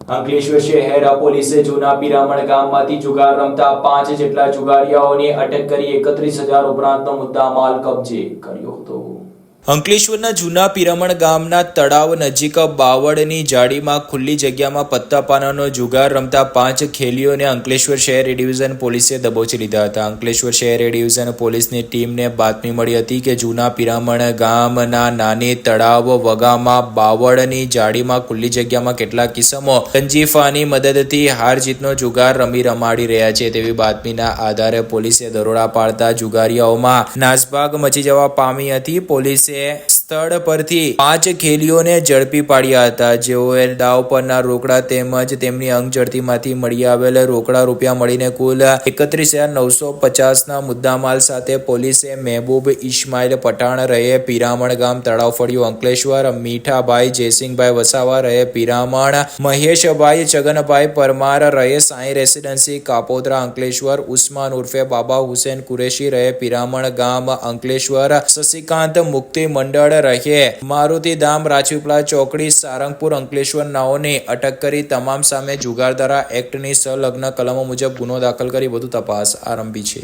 અંકલેશ્વર શહેર પોલીસે જૂના પિરામણ ગામમાંથી જુગાર રમતા પાંચ જેટલા જુગારિયાઓની અટક કરી એકત્રીસ હજાર ઉપરાંતનો મુદ્દામાલ કબજે કર્યો હતો. અંકલેશ્વરના જૂના પિરામણ ગામના તળાવ નજીક બાવળની જાડીમાં ખુલ્લી જગ્યામાં પત્તા પાનાનો જુગાર રમતા પાંચ ખેલીઓને અંકલેશ્વર શહેર ડિવિઝન પોલીસે દબોચી લીધા હતા. અંકલેશ્વર શહેર ડિવિઝન પોલીસની ટીમને બાતમી મળી હતી કે જૂના પિરામણ ગામના નાની તળાવ વગામાં બાવળની જાડીમાં ખુલ્લી જગ્યામાં કેટલાક કિસ્સમો ગંજીફાની મદદથી હાર જીતનો જુગાર રમી રમાડી રહ્યા છે તેવી બાતમીના આધારે પોલીસે દરોડા પાડતા જુગારીઓમાં નાસભાગ મચી જવા પામી હતી. પોલીસે dice સ્થળ પરથી પાંચ ખેલીઓને ઝડપી પાડ્યા હતા. જેઓએ દાવ પરના રોકડા તેમજ તેમની અંગ ઝડતીમાંથી મળી આવેલ રોકડા રૂપિયા મળીને કુલ એકત્રીસ હજાર નવસો પચાસના મુદ્દામાલ સાથે પોલીસે મહેબૂબ ઇસ્માઇલ પઠાણ રહે પિરામણ ગામ તળાવ ફળિયું અંકલેશ્વર, મીઠાભાઈ, જયસિંહભાઈ વસાવા રહે પિરામણ, મહેશભાઈ, છગનભાઈ પરમાર રહે સાંઈ રેસિડેન્સી, કાપોદ્રા અંકલેશ્વર, ઉસ્માન ઉર્ફે બાબા હુસેન કુરેશી રહે પિરામણ ગામ અંકલેશ્વર, શશિકાંત મુક્તિ મંડળ રહે મારુતિધામ રાજપીપળા ચોકડી સારંગપુર અંકલેશ્વર નાઓની અટક કરી તમામ સામે જુગારધારા એક્ટની સંલગ્ન કલમો મુજબ ગુનો દાખલ કરી વધુ તપાસ આરંભી છે.